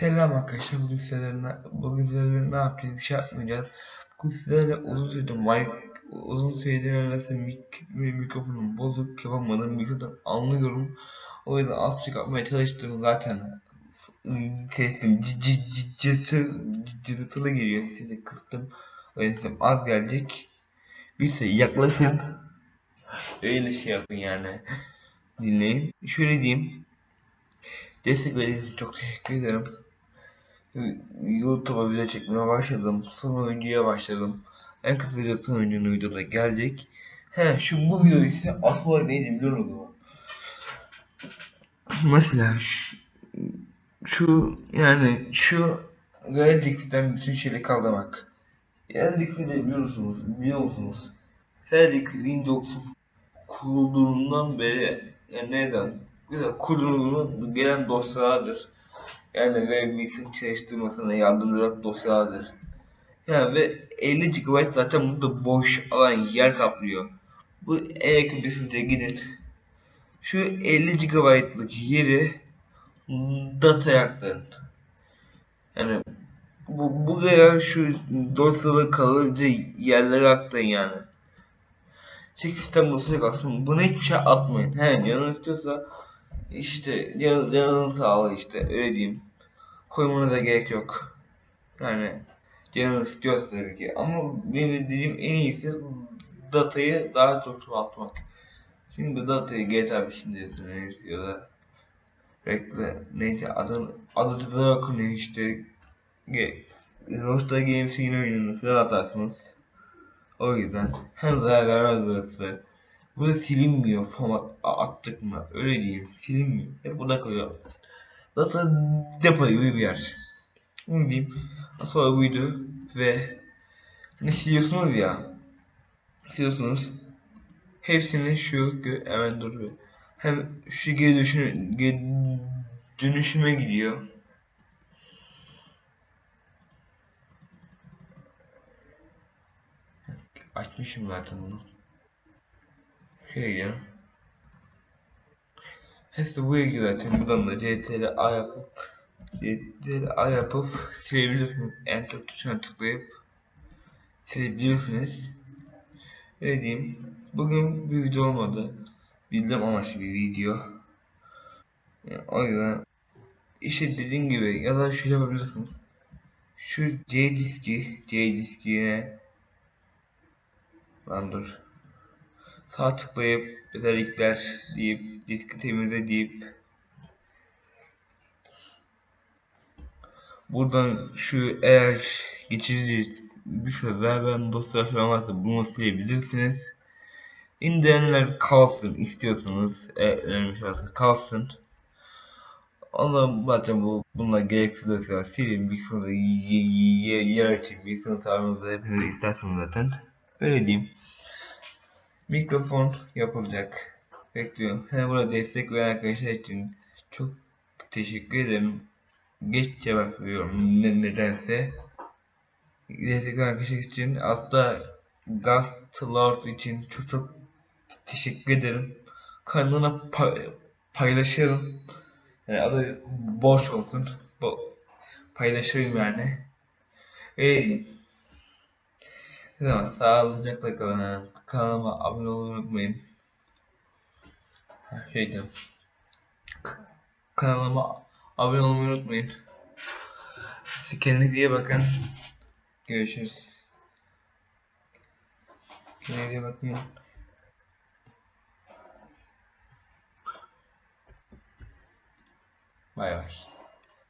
Selam arkadaşlar. Bugün sizlerle, bugün sizlerle ne yapacağız? Bir şey yapmayacağız. Bugün sizlerle uzun süredir mic, uzun süredir neredeyse mik, mikrofonum bozuk yapamadım. Mikrofonum anlıyorum. O yüzden az çık yapmaya çalıştım zaten. Sesim cızırtılı geliyor. Size kıstım. O yüzden az gelecek. Bir şey yaklaşın. Öyle şey yapın yani. Dinleyin. Şöyle diyeyim. Destek verdiğiniz için çok teşekkür ederim. YouTube'a video çekmeye başladım. Son oyuncuya başladım. En kısaca son oyuncunun videoda gelecek. He şu bu video ise asıl olarak neydi biliyor musun? Mesela şu, yani şu Realix'ten bütün şeyleri kaldırmak. Realix'i de biliyorsunuz, biliyor musunuz? Realix Windows'un kurulduğundan beri yani neden? Güzel kurulduğundan gelen dosyalardır. Yani Webmix'in çalıştırmasına yardımcı olarak dosyalardır. Yani ve 50 GB zaten burada boş alan yer kaplıyor. Bu yakın bir siteye gidin. Şu 50 GB'lık yeri data aktarın. Yani bu buraya şu dosyaları kalıcı yerlere aktarın yani. Çek sistem dosyaya kalsın. Buna hiçbir şey atmayın. He canın istiyorsa işte canın, canın sağlığı işte öyle diyeyim. Koymana da gerek yok. Yani canın istiyorsa tabii ki. Ama benim dediğim en iyisi datayı daha çok çoğaltmak. Şimdi datayı GTA 5'inde yazıyorsunuz ya da bekle neyse adını adı da okunuyor işte Rockstar Games'in yine oyununu atarsınız. O yüzden hem zarar vermez burası. Burada silinmiyor format attık mı öyle diyeyim silinmiyor. Hep burada kalıyor. Data depo gibi bir yer. Onu diyeyim. Sonra buydu ve ne siliyorsunuz ya siliyorsunuz hepsini şu hemen dur hem şu geri dönüşüme, geri dönüşüme gidiyor. Açmışım zaten bunu. Gidiyorum. Hepsi buraya gidiyor zaten. Buradan da CTRL yapıp CTRL yapıp silebilirsiniz. Enter tuşuna tıklayıp silebilirsiniz. Öyle diyeyim. Bugün bir video olmadı. Bildim amaçlı bir video. Yani o yüzden işte dediğim gibi ya da şöyle yapabilirsiniz. Şu C diski, C diskine Lan dur. Sağ tıklayıp özellikler deyip diski temizle deyip buradan şu eğer geçici bir sözler ben dosya varsa bunu silebilirsiniz. İndirenler kalsın istiyorsanız önemli varsa kalsın. Ondan zaten bu bunlar gereksiz dosyalar silin bir sınıfta yer açıp bir sınıf hepiniz isterseniz zaten. Öyle diyeyim. Mikrofon yapılacak. Bekliyorum. Hem burada destek veren arkadaşlar için çok teşekkür ederim. Geç cevap veriyorum ne, nedense. Destek veren arkadaşlar için aslında Gast Lord için çok çok teşekkür ederim. Kanalına pa paylaşırım. Yani adı boş olsun. Bo paylaşırım yani. Ve Tamam, sağlıcakla kalın. Kanalıma abone olmayı unutmayın. Şey diyorum. Kanalıma abone olmayı unutmayın. Kendinize iyi bakın. Görüşürüz. Kendinize iyi bakın. Bay bay.